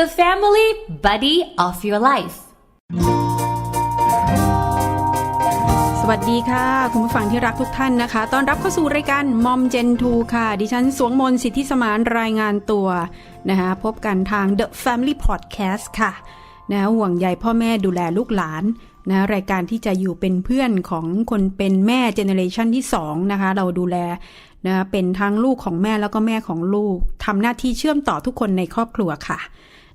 the family buddy of your life. สวัสดีค่ะ คุณผู้ฟังที่รักทุกท่านนะคะ ตอนรับเข้าสู่รายการมอมเจนทูค่ะ ดิฉันสวงมนสิทธิสมานรายงานตัวนะคะพบกันทาง The Family Podcast ค่ะนะห่วงใยพ่อแม่ดูแลลูกหลานนะรายการที่จะอยู่เป็นเพื่อนของคนเป็นแม่เจเนเรชันที่2นะคะ เราดูแลนะเป็นทั้งลูกของแม่แล้วก็แม่ของลูกทำหน้าที่เชื่อมต่อทุกคนในครอบครัวค่ะ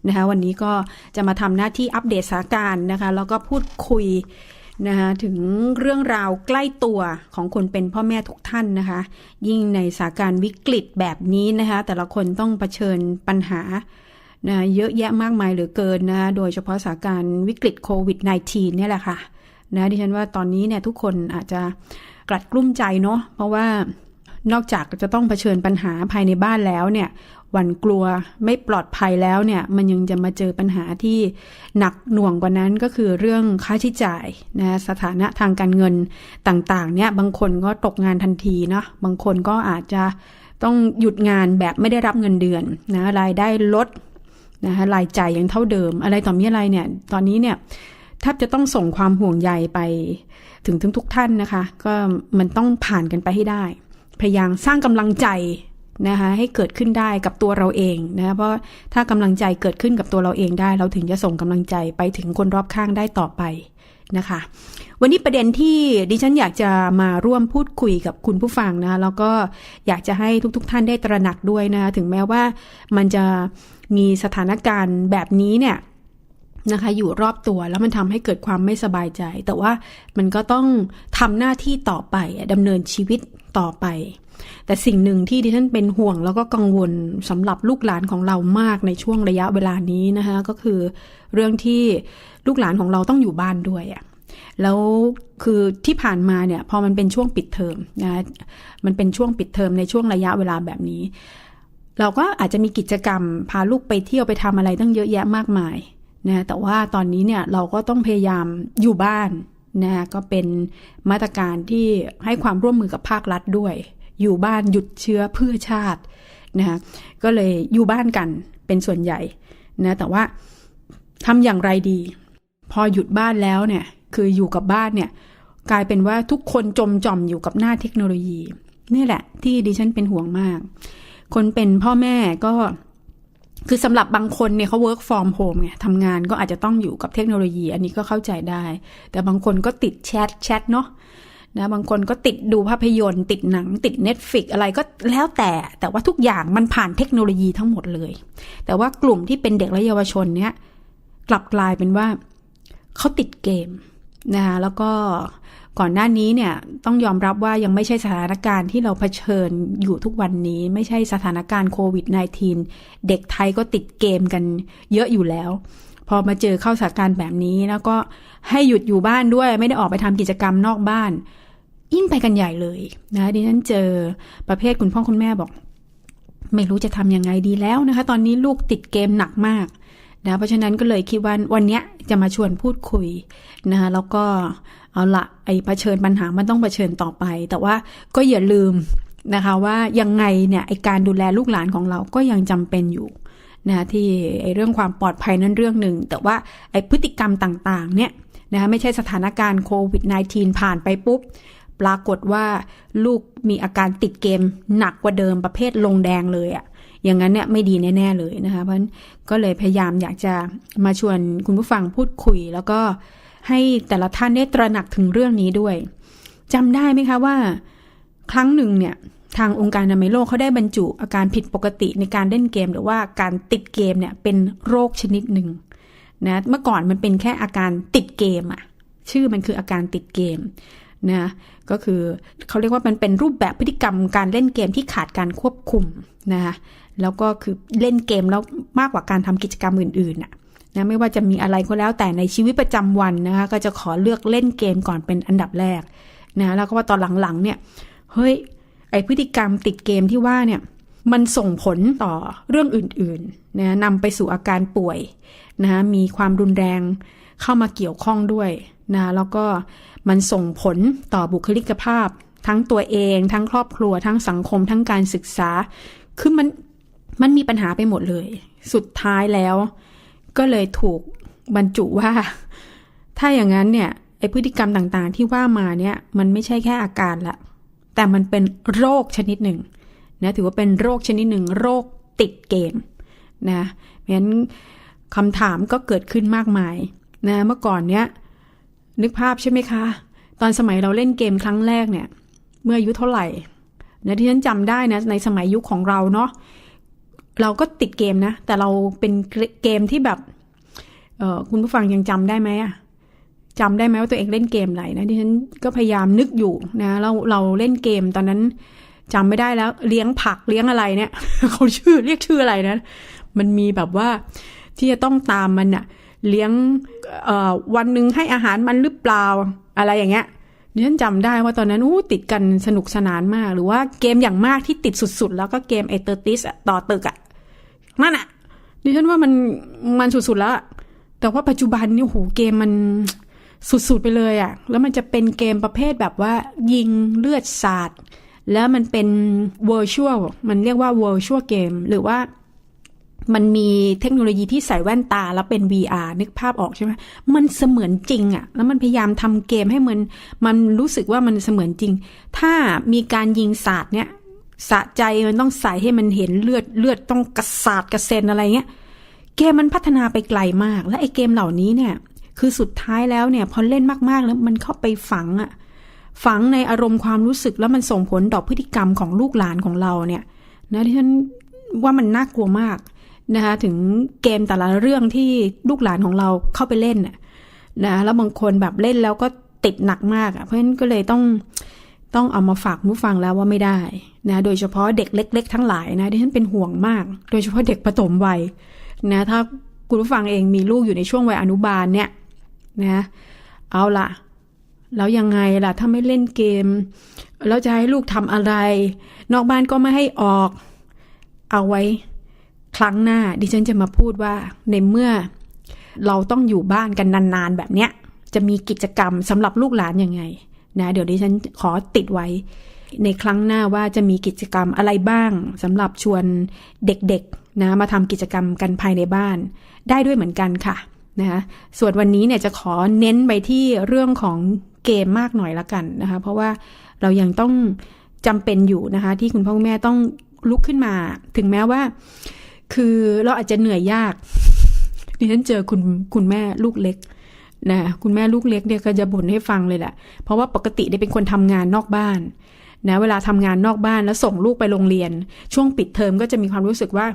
นะคะวันนี้ก็จะมาทำหน้าที่อัปเดตสถานการณ์นะคะ แล้วก็พูดคุยนะคะถึงเรื่องราวใกล้ตัวของคนเป็นพ่อแม่ทุกท่านนะคะ ยิ่งในสถานการณ์วิกฤตแบบนี้นะคะ แต่ละคนต้องเผชิญปัญหานะเยอะแยะมากมายเหลือเกินนะะโดยเฉพาะสถานการณ์วิกฤตโควิด -19 เนี่ยแหละค่ะนะดิฉันว่าตอนนี้เนี่ยทุกคนอาจจะกลัดกลุ้มใจเนาะเพราะว่านอกจากจะต้องเผชิญปัญหาภายในบ้านแล้วเนี่ย หวั่นกลัวไม่ปลอดภัยแล้วเนี่ยมันยังจะมาเจอปัญหาที่หนักหน่วงกว่านั้นก็คือเรื่องค่าใช้จ่ายนะสถานะทางการเงินต่างๆเนี่ยบางคนก็ตกงานทันทีเนาะบางคนก็อาจจะต้องหยุดงานแบบไม่ได้รับเงินเดือนนะรายได้ลดนะคะรายจ่ายยังเท่าเดิม อะไรต่อมีอะไรเนี่ยตอนนี้เนี่ยแทบจะต้องส่งความห่วงใยไปถึงถึงทุกท่านนะคะ ก็มันต้องผ่านกันไปให้ได้ พยายามสร้างกำลังใจ นะคะให้เกิดขึ้นได้กับตัวเราเองนะเพราะถ้ากำลังใจเกิดขึ้นกับตัวเราเองได้ เราถึงจะส่งกำลังใจไปถึงคนรอบข้างได้ต่อไปนะคะ วันนี้ประเด็นที่ดิฉันอยากจะมาร่วมพูดคุยกับคุณผู้ฟังนะแล้วก็อยากจะให้ทุกๆทท่านได้ตระหนักด้วยนะถึงแม้ว่ามันจะมีสถานการณ์แบบนี้เนี่ยนะคะอยู่รอบตัวแล้วมันทำให้เกิดความไม่สบายใจ แต่ว่ามันก็ต้องทำหน้าที่ต่อไปดำเนินชีวิตต่อไป แต่สิ่งหนึ่งที่ดิฉันเป็นห่วงแล้วก็กังวลสำหรับลูกหลานของเรามากในช่วงระยะเวลานี้นะคะก็คือเรื่องที่ลูกหลานของเราต้องอยู่บ้านด้วยอะแล้วคือที่ผ่านมาเนี่ยพอมันเป็นช่วงปิดเทอมนะมันเป็นช่วงปิดเทอมในช่วงระยะเวลาแบบนี้ เราก็อาจจะมีกิจกรรมพาลูกไปเที่ยวไปทำอะไรตั้งเยอะแยะมากมายนะแต่ว่าตอนนี้เนี่ยเราก็ต้องพยายามอยู่บ้านนะก็เป็นมาตรการที่ให้ความร่วมมือกับภาครัฐด้วย อยู่บ้านหยุดเชื้อเพื่อชาตินะคะก็เลยอยู่บ้านกันเป็นส่วนใหญ่นะแต่ว่าทำอย่างไรดี พอหยุดบ้านแล้วเนี่ยคืออยู่กับบ้านเนี่ยกลายเป็นว่าทุกคนจมจอมอยู่กับหน้าเทคโนโลยี นี่แหละ ที่ดิฉันเป็นห่วงมาก คนเป็นพ่อแม่ก็คือสำหรับบางคนเนี่ยเขา work from home ไงทำงานก็อาจจะต้องอยู่กับเทคโนโลยี อันนี้ก็เข้าใจได้ แต่บางคนก็ติดแชทแชทเนาะ นะบางคนก็ติดดูภาพยนตร์ ติดหนัง ติด Netflix อะไรก็แล้วแต่ แต่ว่าทุกอย่างมันผ่านเทคโนโลยีทั้งหมดเลย แต่ว่ากลุ่มที่เป็นเด็กและเยาวชนเนี่ยกลับกลายเป็นว่าเขาติดเกมนะคะแล้วก็ก่อนหน้านี้เนี่ยต้องยอมรับว่ายังไม่ใช่สถานการณ์ที่เราเผชิญอยู่ทุกวันนี้ ไม่ใช่สถานการณ์โควิด -19 เด็กไทยก็ติดเกมกันเยอะอยู่แล้ว พอมาเจอเข้าสถานการณ์แบบนี้แล้วก็ให้หยุดอยู่บ้านด้วย ไม่ได้ออกไปทำกิจกรรมนอกบ้าน ยิ่งไปกันใหญ่เลยนะดิฉันเจอประเภทคุณพ่อคุณแม่บอก ไม่รู้จะทำยังไงดีแล้วนะคะ ตอนนี้ลูกติดเกมหนักมากนะเพราะฉะนั้นก็เลยคิดว่าวันนี้จะมาชวนพูดคุยนะคะแล้วก็เอาละไอ้เผชิญปัญหามันต้องเผชิญต่อไป แต่ว่าก็อย่าลืมนะคะว่ายังไงเนี่ยไอการดูแลลูกหลานของเราก็ยังจำเป็นอยู่นะที่ไอเรื่องความปลอดภัยนั้นเรื่องหนึ่ง แต่ว่าไอพฤติกรรมต่างๆเนี่ยนะคะไม่ใช่สถานการณ์โควิด -19 ผ่านไปปุ๊บ ปรากฏว่าลูกมีอาการติดเกมหนักกว่าเดิมประเภทลงแดงเลยอะ่ะอย่างนั้นเนี่ยไม่ดีแน่ ๆ เลยนะคะ เพราะฉะนั้นก็เลยพยายามอยากจะมาชวนคุณผู้ฟังพูดคุย แล้วก็ให้แต่ละท่านได้ตระหนักถึงเรื่องนี้ด้วยจำได้ไหมคะว่า ครั้งหนึ่งเนี่ยทางองค์การอนามัยโลกเขาได้บรรจุอาการผิดปกติในการเล่นเกม หรือว่าการติดเกมเนี่ยเป็นโรคชนิดหนึ่งนะเมื่อก่อนมันเป็นแค่อาการติดเกมอะชื่อมันคืออาการติดเกม นะก็คือเขาเรียกว่ามันเป็นรูปแบบพฤติกรรมการเล่นเกมที่ขาดการควบคุมนะคะแล้วก็คือเล่นเกมแล้วมากกว่าการทำกิจกรรมอื่นๆน่ะนะไม่ว่าจะมีอะไรก็แล้วแต่ในชีวิตประจำวันนะคะก็จะขอเลือกเล่นเกมก่อนเป็นอันดับแรกนะแล้วก็ว่าตอนหลังๆเนี่ยเฮ้ยไอพฤติกรรมติดเกมที่ว่าเนี่ยมันส่งผลต่อเรื่องอื่นๆนะนำไปสู่อาการป่วยนะมีความรุนแรง เข้ามาเกี่ยวข้องด้วยนะแล้วก็มันส่งผลต่อบุคลิกภาพ ทั้งตัวเอง ทั้งครอบครัว ทั้งสังคม ทั้งการศึกษา คือมันมันมีปัญหาไปหมดเลย สุดท้ายแล้ว ก็เลยถูกบรรจุว่า ถ้าอย่างนั้นเนี่ยไอพฤติกรรมต่างๆ ที่ว่ามาเนี่ยมันไม่ใช่แค่อาการละแต่มันเป็นโรคชนิดหนึ่งนะถือว่าเป็นโรคชนิดหนึ่ง โรคติดเกมนะเพราะฉะนั้นคำถามก็เกิดขึ้นมากมาย นะเมื่อก่อนเนี้ยนึกภาพใช่ไหมคะ ตอนสมัยเราเล่นเกมครั้งแรกเนี่ย เมื่ออายุเท่าไหร่นะที่ฉันจำได้นะในสมัยยุคของเราเนาะเราก็ติดเกมนะ แต่เราเป็นเกมที่แบบเออคุณผู้ฟังยังจำได้ไหมอะจำได้ไหมว่าตัวเองเล่นเกมอะไรนะที่ฉันก็พยายามนึกอยู่นะเราเราเล่นเกมตอนนั้นจำไม่ได้แล้ว เลี้ยงผักเลี้ยงอะไรเนี่ยเขาชื่อเรียกชื่ออะไรนะ มันมีแบบว่าที่จะต้องตามมันอะ เลี้ยงวันหนึ่งให้อาหารมันหรือเปล่าอะไรอย่างเงี้ยดิฉันจำได้ว่าตอนนั้นอู้ติดกันสนุกสนานมาก หรือว่าเกมอย่างมากที่ติดสุดๆ แล้วก็เกมเอเตอร์ติสต่อตึกอะนั่นอะดิฉันว่ามันมันสุดๆแล้ว แต่ว่าปัจจุบันนี่โหเกมมันสุดๆไปเลยอะแล้วมันจะเป็นเกมประเภทแบบว่ายิงเลือดสาดแล้วมันเป็น virtual มันเรียกว่า virtual game หรือว่า มันมีเทคโนโลยีที่ใส่แว่นตาแล้วเป็น VR นึกภาพออกใช่ไหมมันเสมือนจริงอะแล้วมันพยายามทำเกมให้มัน มันรู้สึกว่ามันเสมือนจริง ถ้ามีการยิงสาดเนี่ยสะใจมันต้องใส่ให้มันเห็นเลือดเลือดต้องกระสาดกระเซ็นอะไรเงี้ย เกมมันพัฒนาไปไกลมาก และไอเกมเหล่านี้เนี่ย คือสุดท้ายแล้วเนี่ยพอเล่นมากๆแล้วมันเข้าไปฝังอะฝังในอารมณ์ความรู้สึกแล้วมันส่งผลต่อพฤติกรรมของลูกหลานของเราเนี่ยนะที่ฉันว่ามันน่ากลัวมาก นะคะถึงเกมแต่ละเรื่องที่ลูกหลานของเราเข้าไปเล่นน่ะนะแล้วบางคนแบบเล่นแล้วก็ติดหนักมากอะเพราะฉะนั้นก็เลยต้องต้องเอามาฝากผู้ฟังแล้วว่าไม่ได้นะโดยเฉพาะเด็กเล็ก ๆ ทั้งหลายนะที่ฉันเป็นห่วงมาก โดยเฉพาะเด็กประถมวัยนะถ้าคุณผู้ฟังเองมีลูกอยู่ในช่วงวัยอนุบาลเนี่ยนะเอาล่ะแล้วยังไงล่ะถ้าไม่เล่นเกม แล้วจะให้ลูกทำอะไร นอกบ้านก็ไม่ให้ออก เอาไว้ ครั้งหน้าดิฉันจะมาพูดว่าในเมื่อเราต้องอยู่บ้านกันนานๆแบบเนี้ย จะมีกิจกรรมสำหรับลูกหลานยังไงนะเดี๋ยวดิฉันขอติดไว้ ในครั้งหน้าว่าจะมีกิจกรรมอะไรบ้างสำหรับชวนเด็กๆนะมาทำกิจกรรมกันภายในบ้าน ได้ด้วยเหมือนกันค่ะนะคะส่วนวันนี้เนี่ยจะขอเน้นไปที่เรื่องของเกมมากหน่อยละกันนะคะ เพราะว่าเรายังต้องจำเป็นอยู่นะคะ ที่คุณพ่อคุณแม่ต้องลุกขึ้นมา ถึงแม้ว่า คือเราอาจจะเหนื่อยยากดิฉันเจอคุณคุณแม่ลูกเล็กนะคุณแม่ลูกเล็กเนี่ยก็จะบ่นให้ฟังเลยแหละ เพราะว่าปกติได้เป็นคนทำงานนอกบ้านนะเวลาทำงานนอกบ้านแล้วส่งลูกไปโรงเรียน ช่วงปิดเทอมก็จะมีความรู้สึกว่า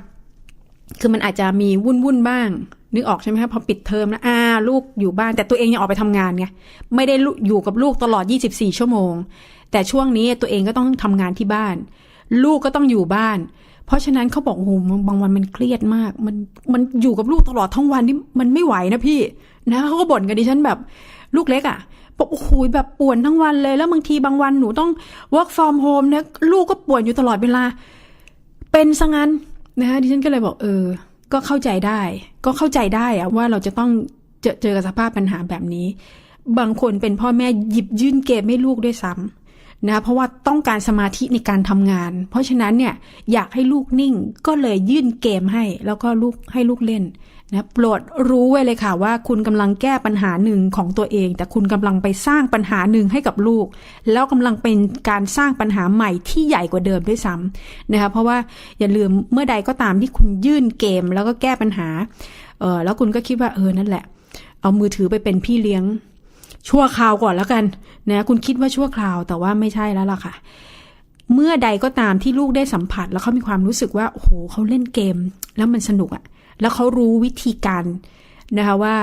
คือมันอาจจะมีวุ่นวุ่นบ้าง นึกออกใช่ไหมคะพอปิดเทอมแล้วอ่าลูกอยู่บ้าน แต่ตัวเองยังออกไปทำงานไงไม่ได้อยู่กับลูกตลอด 24 ชั่วโมง แต่ช่วงนี้ตัวเองก็ต้องทำงานที่บ้าน ลูกก็ต้องอยู่บ้าน เพราะฉะนั้นเขาบอกโอ้โหบางวันมันเครียดมาก มันมันอยู่กับลูกตลอดทั้งวันนี่มันไม่ไหวนะพี่ นะเขาก็บ่นกับดิฉันแบบลูกเล็กอะ่ะบอกโอ้โหแบบป่วนทั้งวันเลย แล้วบางทีบางวันหนูต้อง work from home เนี่ยลูกก็ป่วนอยู่ตลอดเวลา เป็นซะงั้นนะคะดิฉันก็เลยบอกเออ ก็เข้าใจได้ ก็เข้าใจได้อะว่าเราจะต้องเจอเจอกับสภาพปัญหาแบบนี้ บางคนเป็นพ่อแม่หยิบยื่นเกมให้ลูกด้วยซ้ำ นะเพราะว่าต้องการสมาธิในการทำงาน เพราะฉะนั้นเนี่ยอยากให้ลูกนิ่งก็เลยยื่นเกมให้ แล้วก็ลูกให้ลูกเล่นนะโปรดรู้ไว้เลยค่ะว่าคุณกำลังแก้ปัญหาหนึ่งของตัวเอง แต่คุณกำลังไปสร้างปัญหาหนึ่งให้กับลูก แล้วกำลังเป็นการสร้างปัญหาใหม่ที่ใหญ่กว่าเดิมด้วยซ้ำนะคะเพราะว่าอย่าลืมเมื่อใดก็ตามที่คุณยื่นเกมแล้วก็แก้ปัญหาเออแล้วคุณก็คิดว่าเออนั่นแหละ เอามือถือไปเป็นพี่เลี้ยง ชั่วคราวก่อนแล้วกันนะคุณคิดว่าชั่วคราวแต่ว่าไม่ใช่แล้วล่ะค่ะ เมื่อใดก็ตามที่ลูกได้สัมผัส แล้วเขามีความรู้สึกว่าโอ้โหเขาเล่นเกม แล้วมันสนุกอะแล้วเขารู้วิธีการนะคะว่า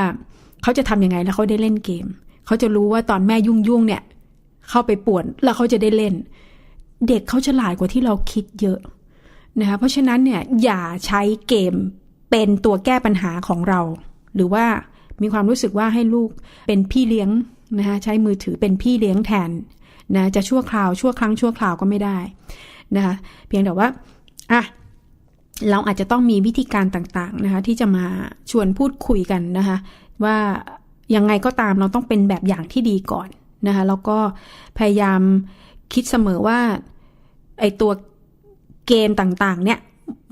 เขาจะทำยังไงแล้วเขาได้เล่นเกม เขาจะรู้ว่าตอนแม่ยุ่งยุ่งเนี่ย เข้าไปป่วนแล้วเขาจะได้เล่น เด็กเขาฉลาดกว่าที่เราคิดเยอะนะคะเพราะฉะนั้นเนี่ยอย่าใช้เกมเป็นตัวแก้ปัญหาของเรา หรือว่ามีความรู้สึกว่าให้ลูกเป็นพี่เลี้ยง นะคะใช้มือถือเป็นพี่เลี้ยงแทนนะจะชั่วคราวชั่วครั้งชั่วคราวก็ไม่ได้นะคะเพียงแต่ว่าอะเราอาจจะต้องมีวิธีการต่างๆนะคะที่จะมาชวนพูดคุยกันนะคะว่ายังไงก็ตามเราต้องเป็นแบบอย่างที่ดีก่อนนะคะแล้วก็พยายามคิดเสมอว่าไอตัวเกมต่างๆ เนี่ย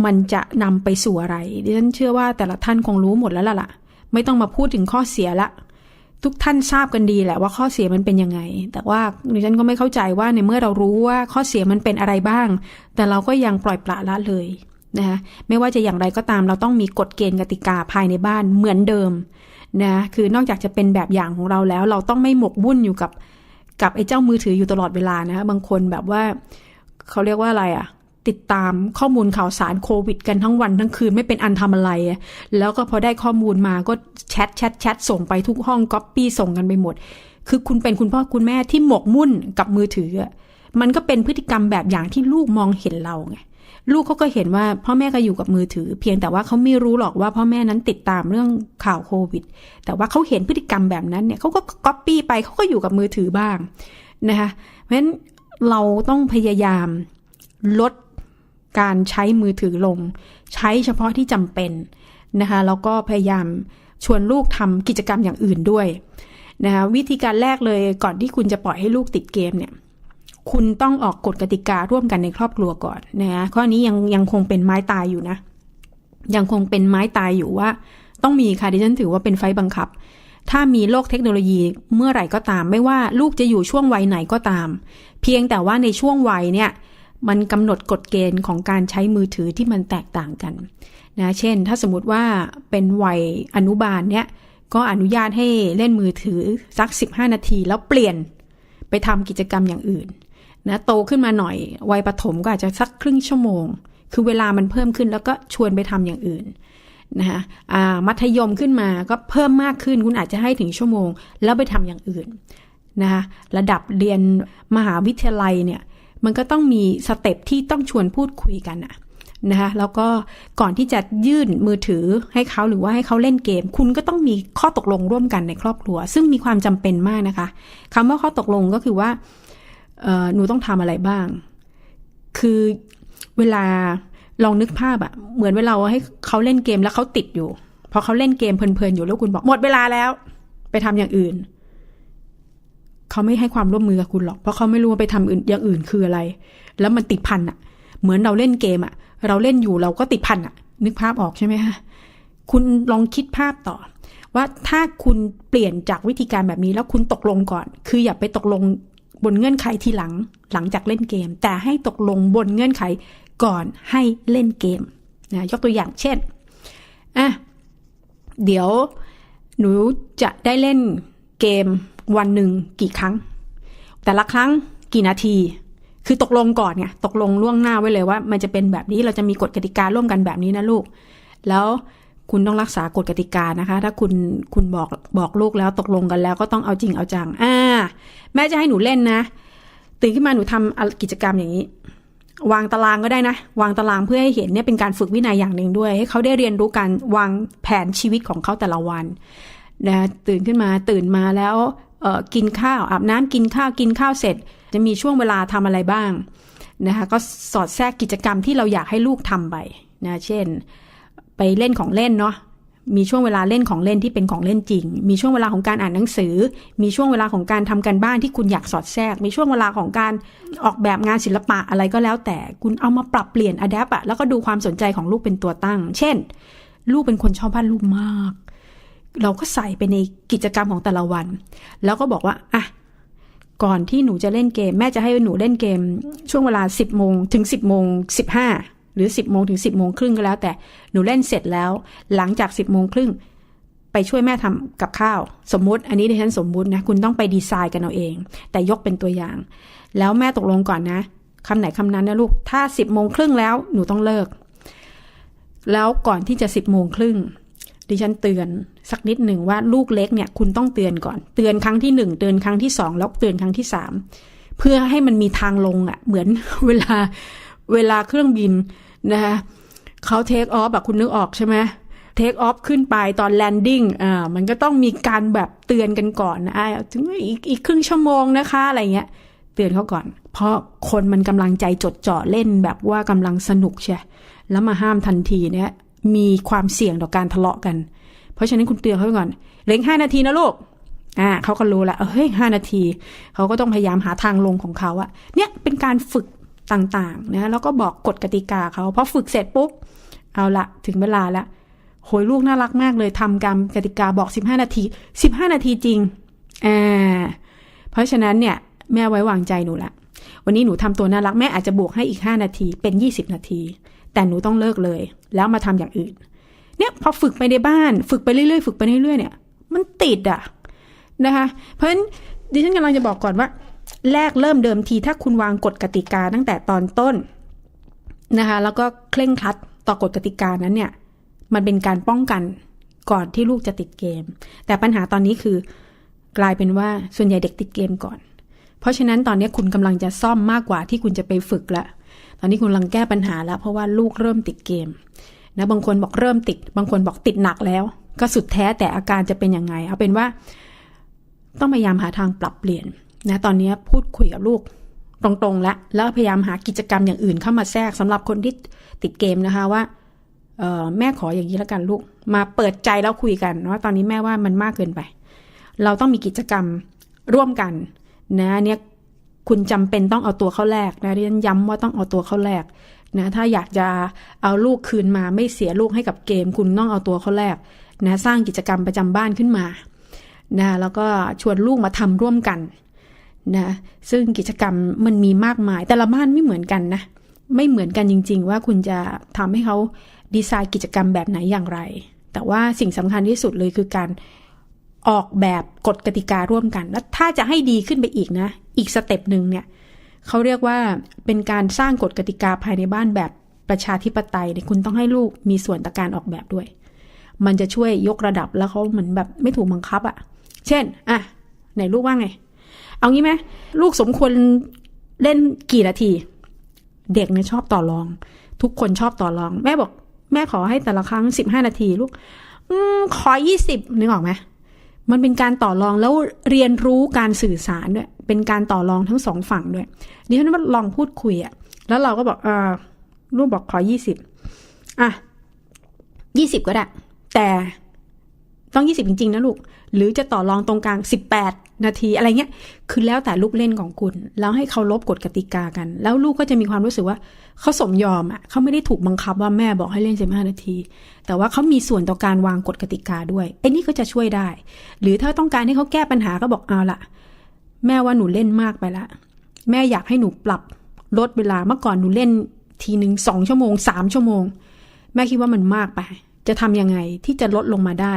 มันจะนำไปสู่อะไรดิฉันเชื่อว่าแต่ละท่านคงรู้หมดแล้วล่ะล่ะ ไม่ต้องมาพูดถึงข้อเสียละ ทุกท่านทราบกันดีแหละว่าข้อเสียมันเป็นยังไง แต่ว่าดิฉันก็ไม่เข้าใจว่าในเมื่อเรารู้ว่าข้อเสียมันเป็นอะไรบ้าง แต่เราก็ยังปล่อยปละละเลยนะคะไม่ว่าจะอย่างไรก็ตามเราต้องมีกฎเกณฑ์กติกาภายในบ้านเหมือนเดิมนะคือนอกจากจะเป็นแบบอย่างของเราแล้ว เราต้องไม่หมกบุ่นอยู่กับกับไอ้เจ้ามือถืออยู่ตลอดเวลานะคะบางคนแบบว่าเขาเรียกว่าอะไรอะ ติดตามข้อมูลข่าวสารโควิด กันทั้งวันทั้งคืนไม่เป็นอันทำอะไร แล้วก็พอได้ข้อมูลมาก็แชทแชทแชทส่งไปทุกห้องก๊อปปี้ส่งกันไปหมด คือคุณเป็นคุณพ่อคุณแม่ที่หมกมุ่นกับมือถือ มันก็เป็นพฤติกรรมแบบอย่างที่ลูกมองเห็นเราไงลูกเขาก็เห็นว่าพ่อแม่ก็อยู่กับมือถือ เพียงแต่ว่าเขาไม่รู้หรอกว่าพ่อแม่นั้นติดตามเรื่องข่าวโควิด แต่ว่าเขาเห็นพฤติกรรมแบบนั้นเนี่ยเขาก็ก๊อปปี้ไปเขาก็อยู่กับมือถือบ้างนะคะเพราะฉะนั้นเราต้องพยายามลด การใช้มือถือลง ใช้เฉพาะที่จำเป็นนะคะแล้วก็พยายามชวนลูกทำกิจกรรมอย่างอื่นด้วยนะคะวิธีการแรกเลยก่อนที่คุณจะปล่อยให้ลูกติดเกมเนี่ยคุณต้องออกกฎกติการ่วมกันในครอบครัวก่อนนะข้อนี้ยังยังคงเป็นไม้ตายอยู่นะ ยังคงเป็นไม้ตายอยู่ว่า ต้องมีค่ะดิฉันถือว่าเป็นไฟบังคับ ถ้ามีโลกเทคโนโลยีเมื่อไหร่ก็ตาม ไม่ว่าลูกจะอยู่ช่วงวัยไหนก็ตาม เพียงแต่ว่าในช่วงวัยเนี่ย มันกำหนดกฎเกณฑ์ของการใช้มือถือที่มันแตกต่างกันนะเช่น ถ้าสมมติว่าเป็นวัยอนุบาลเนี่ยก็อนุญาตให้เล่นมือถือสัก 15 นาทีแล้วเปลี่ยนไปทำกิจกรรมอย่างอื่นนะโตขึ้นมาหน่อยวัยประถมก็อาจจะสักครึ่งชั่วโมง คือเวลามันเพิ่มขึ้นแล้วก็ชวนไปทำอย่างอื่นนะคะอ่ามัธยมขึ้นมาก็เพิ่มมากขึ้นคุณอาจจะให้ถึงชั่วโมง แล้วไปทำอย่างอื่นนะคะระดับเรียนมหาวิทยาลัยเนี่ย มันก็ต้องมีสเต็ปที่ต้องชวนพูดคุยกันอะนะคะแล้วก็ก่อนที่จะยื่นมือถือให้เขาหรือว่าให้เขาเล่นเกม คุณก็ต้องมีข้อตกลงร่วมกันในครอบครัว ซึ่งมีความจำเป็นมากนะคะคำว่าข้อตกลงก็คือว่าหนูต้องทำอะไรบ้าง คือเวลาลองนึกภาพอะเหมือนเวลาให้เขาเล่นเกมแล้วเขาติดอยู่พอเขาเล่นเกมเพลินๆอยู่แล้วคุณบอกหมดเวลาแล้ว ไปทำอย่างอื่น เขาไม่ให้ความร่วมมือกับคุณหรอก เพราะเขาไม่รู้ว่าไปทำอื่นอย่างอื่นคืออะไร แล้วมันติดพันอะเหมือนเราเล่นเกมอะเราเล่นอยู่เราก็ติดพันอะนึกภาพออกใช่ไหมคะคุณลองคิดภาพต่อ ว่าถ้าคุณเปลี่ยนจากวิธีการแบบนี้แล้วคุณตกลงก่อน คืออย่าไปตกลงบนเงื่อนไขทีหลังหลังจากเล่นเกม แต่ให้ตกลงบนเงื่อนไขก่อนให้เล่นเกมนะยกตัวอย่างเช่นอะเดี๋ยวหนูจะได้เล่นเกม วันหนึ่งกี่ครั้ง แต่ละครั้งกี่นาที คือตกลงก่อนไงตกลงล่วงหน้าไว้เลยว่า มันจะเป็นแบบนี้เราจะมีกฎกติการ่วมกันแบบนี้นะลูก แล้วคุณต้องรักษากฎกติกานะคะ ถ้าคุณคุณบอกบอกลูกแล้วตกลงกันแล้วก็ต้องเอาจริงเอาจังอ่าแม่จะให้หนูเล่นนะ ตื่นขึ้นมาหนูทำกิจกรรมอย่างนี้ วางตารางก็ได้นะ วางตารางเพื่อให้เห็นเนี่ยเป็นการฝึกวินัยอย่างหนึ่งด้วย ให้เขาได้เรียนรู้การวางแผนชีวิตของเขาแต่ละวันนะตื่นขึ้นมาตื่นมาแล้ว กินข้าวอาบน้ำกินข้าวกินข้าวเสร็จ จะมีช่วงเวลาทำอะไรบ้างนะคะก็สอดแทรกกิจกรรมที่เราอยากให้ลูกทำไปนะเช่น ไปเล่นของเล่นเนาะมีช่วงเวลาเล่นของเล่นที่เป็นของเล่นจริง มีช่วงเวลาของการอ่านหนังสือ มีช่วงเวลาของการทำการบ้านที่คุณอยากสอดแทรก มีช่วงเวลาของการออกแบบงานศิลปะอะไรก็แล้ว แต่คุณเอามาปรับเปลี่ยนอะแดปอะแล้วก็ดูความสนใจของลูกเป็นตัวตั้ง เช่น ลูกเป็นคนชอบวาดรูปมาก เราก็ใส่ไปในกิจกรรมของแต่ละวัน แล้วก็บอกว่าอะก่อนที่หนูจะเล่นเกม แม่จะให้หนูเล่นเกม ช่วงเวลา 10โมงถึง 10โมง15 หรือ 10โมงถึง 10โมงครึ่งก็แล้ว แต่หนูเล่นเสร็จแล้ว หลังจาก 10โมงครึ่งไปช่วยแม่ทำกับข้าว สมมุติ อันนี้ดิฉันสมมุตินะคุณต้องไปดีไซน์กันเอาเอง แต่ยกเป็นตัวอย่าง แล้วแม่ตกลงก่อนนะคำไหนคำนั้นนะลูกถ้า 10โมงครึ่งแล้วหนูต้องเลิก แล้วก่อนที่จะ 10โมงครึ่ง ดิฉันเตือนสักนิดหนึ่งว่าลูกเล็กเนี่ยคุณต้องเตือนก่อน เตือนครั้งที่หนึ่งเตือนครั้งที่สองแล้วเตือนครั้งที่สามเพื่อให้มันมีทางลงอะ่ะ เหมือนเวลาเวลาเครื่องบินนะคะเขาเทคออฟแบบคุณนึกออกใช่ไหมเทคออฟขึ้นไปตอนแลนดิ้งอ่ามันก็ต้องมีการแบบเตือนกันก่อนนะอ่าถึงอีกอีกครึ่งชั่วโมงนะคะอะไรเงี้ย เตือนเขาก่อน เพราะคนมันกำลังใจจดจ่อเล่นแบบว่ากำลังสนุกใช่แล้วมาห้ามทันทีเนี่ย มีความเสี่ยงต่อการทะเลาะกัน เพราะฉะนั้นคุณเตือนเขาไว้ก่อนเล็งห้านาทีนะลูกอ่าเขาก็รู้ละเฮ้ยห้านาที เขาก็ต้องพยายามหาทางลงของเขาอะเนี่ยเป็นการฝึกต่างๆนะแล้วก็บอกกฎกติกาเขาพอฝึกเสร็จปุ๊บเอาละถึงเวลาละโหยลูกน่ารักมากเลยทำกรรมกติกาบอก 15 นาที 15 นาทีจริงอ่าเพราะฉะนั้นเนี่ย แม่ไว้วางใจหนูละวันนี้หนูทำตัวน่ารักแม่อาจจะบวกให้อีก 5 นาทีเป็น 20 นาที แต่หนูต้องเลิกเลย แล้วมาทำอย่างอื่น เนี่ยพอฝึกไปในบ้าน ฝึกไปเรื่อยๆฝึกไปเรื่อยๆเนี่ย มันติดอะนะคะ เพราะฉะนั้นดิฉันกำลังจะบอกก่อนว่า แรกเริ่มเดิมทีถ้าคุณวางกฎกติกาตั้งแต่ตอนต้นนะคะ แล้วก็เคร่งครัดต่อกฎกติกานั้นเนี่ย มันเป็นการป้องกันก่อนที่ลูกจะติดเกม แต่ปัญหาตอนนี้คือกลายเป็นว่าส่วนใหญ่เด็กติดเกมก่อน เพราะฉะนั้นตอนนี้คุณกำลังจะซ่อมมากกว่าที่คุณจะไปฝึกละ ตอนนี้คุณกำลังแก้ปัญหาแล้ว เพราะว่าลูกเริ่มติดเกมนะบางคนบอกเริ่มติด บางคนบอกติดหนักแล้ว ก็สุดแท้แต่อาการจะเป็นยังไง เอาเป็นว่า ต้องพยายามหาทางปรับเปลี่ยนนะตอนนี้พูดคุยกับลูกตรงๆแล้วแล้วพยายามหากิจกรรมอย่างอื่นเข้ามาแทรกสำหรับคนที่ติดเกมนะคะว่าแม่ขออย่างนี้แล้วกันลูก มาเปิดใจแล้วคุยกันว่าตอนนี้แม่ว่ามันมากเกินไป เราต้องมีกิจกรรมร่วมกันนะเนี่ย คุณจำเป็นต้องเอาตัวเข้าแลกนะเรียนย้ำว่าต้องเอาตัวเข้าแลกนะถ้าอยากจะเอาลูกคืนมาไม่เสียลูกให้กับเกม คุณต้องเอาตัวเข้าแลกนะสร้างกิจกรรมประจำบ้านขึ้นมานะแล้วก็ชวนลูกมาทำร่วมกันนะซึ่งกิจกรรมมันมีมากมาย แต่ละบ้านไม่เหมือนกันนะ ไม่เหมือนกันจริง ๆ ว่าคุณจะทำให้เขาดีไซน์กิจกรรมแบบไหนอย่างไร แต่ว่าสิ่งสำคัญที่สุดเลยคือการ ออกแบบกฎกติการ่วมกัน แล้วถ้าจะให้ดีขึ้นไปอีกนะ อีกสเต็ปหนึ่งเนี่ยเขาเรียกว่าเป็นการสร้างกฎกติกาภายในบ้านแบบประชาธิปไตยเนี่ยคุณต้องให้ลูกมีส่วนต่อการออกแบบด้วย มันจะช่วยยกระดับแล้วเขาเหมือนแบบไม่ถูกบังคับอะ่ะ เช่นอะไหนลูกว่าไง เอางี้ไหมลูกสมควรเล่นกี่นาที เด็กเนี่ยชอบต่อรอง ทุกคนชอบต่อรอง แม่บอก แม่ขอให้แต่ละครั้งสิบห้านาทีลูก อืมขอยี่สิบนึกออกไหม มันเป็นการต่อรองแล้วเรียนรู้การสื่อสารด้วย เป็นการต่อรองทั้งสองฝั่งด้วยดิฉันว่าลองพูดคุยอะแล้วเราก็บอกเออลูกบอกขอยี่สิบอะยี่สิบก็ได้ แต่ ต้องยี่สิบจริง ๆ นะลูก หรือจะต่อรองตรงกลางสิบแปดนาทีอะไรเงี้ย คือแล้วแต่ลูกเล่นของคุณ แล้วให้เขาลบกฎกติกากัน แล้วลูกก็จะมีความรู้สึกว่าเขาสมยอมอะเขาไม่ได้ถูกบังคับว่าแม่บอกให้เล่นสิบห้านาที แต่ว่าเขามีส่วนต่อการวางกฎกติกาด้วยไอ้นี่ก็จะช่วยได้ หรือถ้าต้องการให้เขาแก้ปัญหาก็บอกเอาละแม่ว่าหนูเล่นมากไปละ แม่อยากให้หนูปรับลดเวลาเมื่อก่อนหนูเล่นทีหนึ่งสองชั่วโมงสามชั่วโมง แม่คิดว่ามันมากไป จะทำยังไงที่จะลดลงมาได้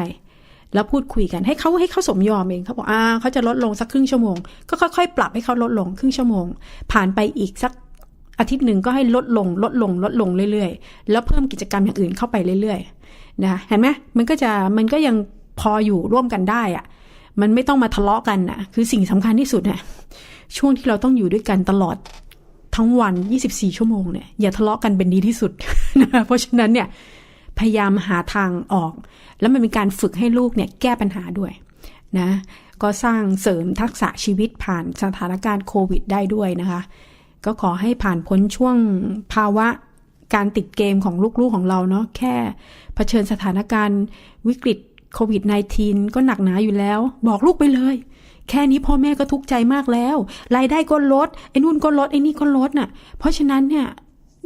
แล้วพูดคุยกันให้เขาให้เขาสมยอมเองเขาบอกอ่าเขาจะลดลงสักครึ่งชั่วโมง ก็ค่อยๆ ปรับให้เขาลดลงครึ่งชั่วโมง ผ่านไปอีกสักอาทิตย์หนึ่งก็ให้ลดลง ลดลง ลดลงเรื่อยๆ แล้วเพิ่มกิจกรรมอย่างอื่นเข้าไปเรื่อยๆนะเห็นไหมมันก็จะมันก็ยังพออยู่ร่วมกันได้อะมันไม่ต้องมาทะเลาะกันนะคือสิ่งสำคัญที่สุดเนี่ยช่วงที่เราต้องอยู่ด้วยกันตลอดทั้งวัน 24 ชั่วโมงเนี่ยอย่าทะเลาะกันเป็นดีที่สุดนะเพราะฉะนั้นเนี่ย พยายามหาทางออก แล้วมันเป็นการฝึกให้ลูกเนี่ยแก้ปัญหาด้วยนะก็สร้างเสริมทักษะชีวิตผ่านสถานการณ์โควิดได้ด้วยนะคะ ก็ขอให้ผ่านพ้นช่วงภาวะการติดเกมของลูกๆของเราเนาะแค่เผชิญสถานการณ์วิกฤตโควิด -19 ก็หนักหนาอยู่แล้ว บอกลูกไปเลย แค่นี้พ่อแม่ก็ทุกข์ใจมากแล้ว รายได้ก็ลดไอ้นู่นก็ลดไอ้นี่ก็ลดน่ะ เพราะฉะนั้นเนี่ย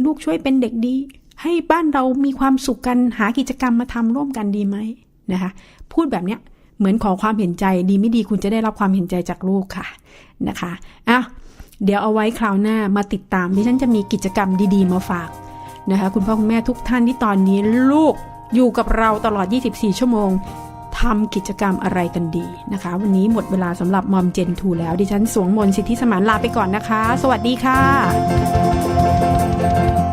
ลูกช่วยเป็นเด็กดี ให้บ้านเรามีความสุขกันหากิจกรรมมาทำร่วมกันดีไหมนะคะ พูดแบบเนี้ยเหมือนขอความเห็นใจดีไม่ดีคุณจะได้รับความเห็นใจจากลูกค่ะนะคะอ้าวเดี๋ยวเอาไว้คราวหน้ามาติดตามดิฉันจะมีกิจกรรมดีๆมาฝากนะคะ คุณพ่อคุณแม่ทุกท่านที่ตอนนี้ลูกอยู่กับเราตลอด 24 ชั่วโมงทำกิจกรรมอะไรกันดีนะคะ วันนี้หมดเวลาสำหรับมอมเจนทูแล้วดิฉันสวงมนต์สิทธิสมานลาไปก่อนนะคะ สวัสดีค่ะ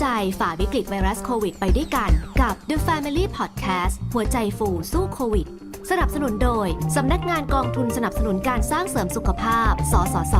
ใจฝ่าวิกฤตไวรัสโควิดไปด้วยกันกับ The Family Podcast หัวใจฟูสู้โควิด สนับสนุนโดย สำนักงานกองทุนสนับสนุนการสร้างเสริมสุขภาพ สสส